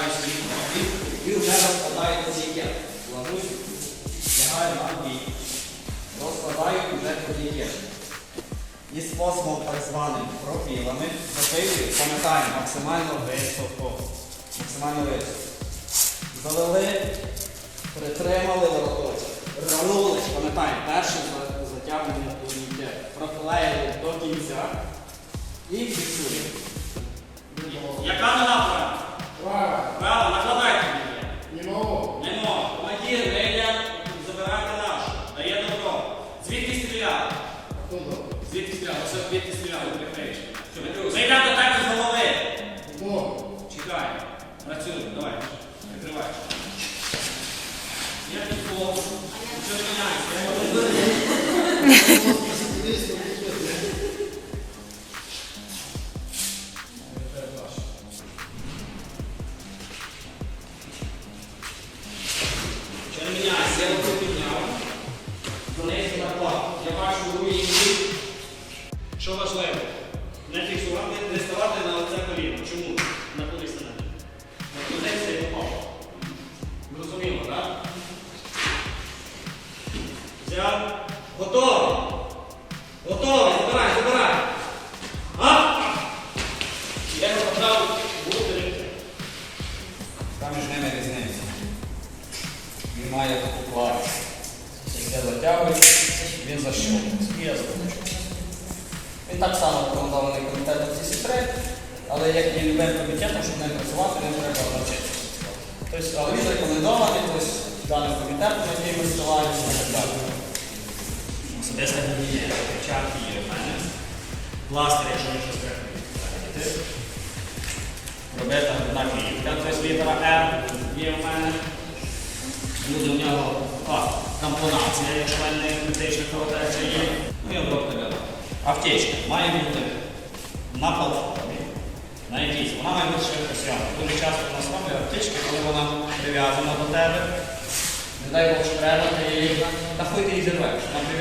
вимагають свої автомобіль, ви вже розкладаєте ці кет. Планують, лягаю на бій. Розкладають вже тоді кет. І способом так званим профілами, запилюють, пам'ятаємо, максимально високо. Максимально високо. Залили, притримали лоточок. Рванулись, пам'ятаємо, перше затягнення у Проклеїли до кінця і фіксуємо. Працюємо, Я. Що міняється? Я руку підняв. Донизу наклав. Я бачу другий. Що важливо? Не фіксувати, не ставати на оце коліно. Чому? Взяв. Готовий. Готовий. Забирай, забирай. Я його між ними різниця. Він має таку. Як я затягую, він защолкнеться. І я закручу. Він так само рекомендований комітетом CC3, але як і любим комітетом, щоб ним працювати, не треба навчитися. Тобто, він рекомендований, Пластир, якщо не щось треба відправити. Робити одна клітка, тобто літера R є в мене. Буде в нього а, тампонація, якщо в мене критична кровотеча є. Ну і обробка дела. Аптечка має бути на платформі. На якійсь. Вона має бути швидко сьома. Дуже часто у нас аптечки, коли вона прив'язана до тебе. Не дай Бог, що треба, ти її, та хуй ти її зірвеш, вона прив'язана.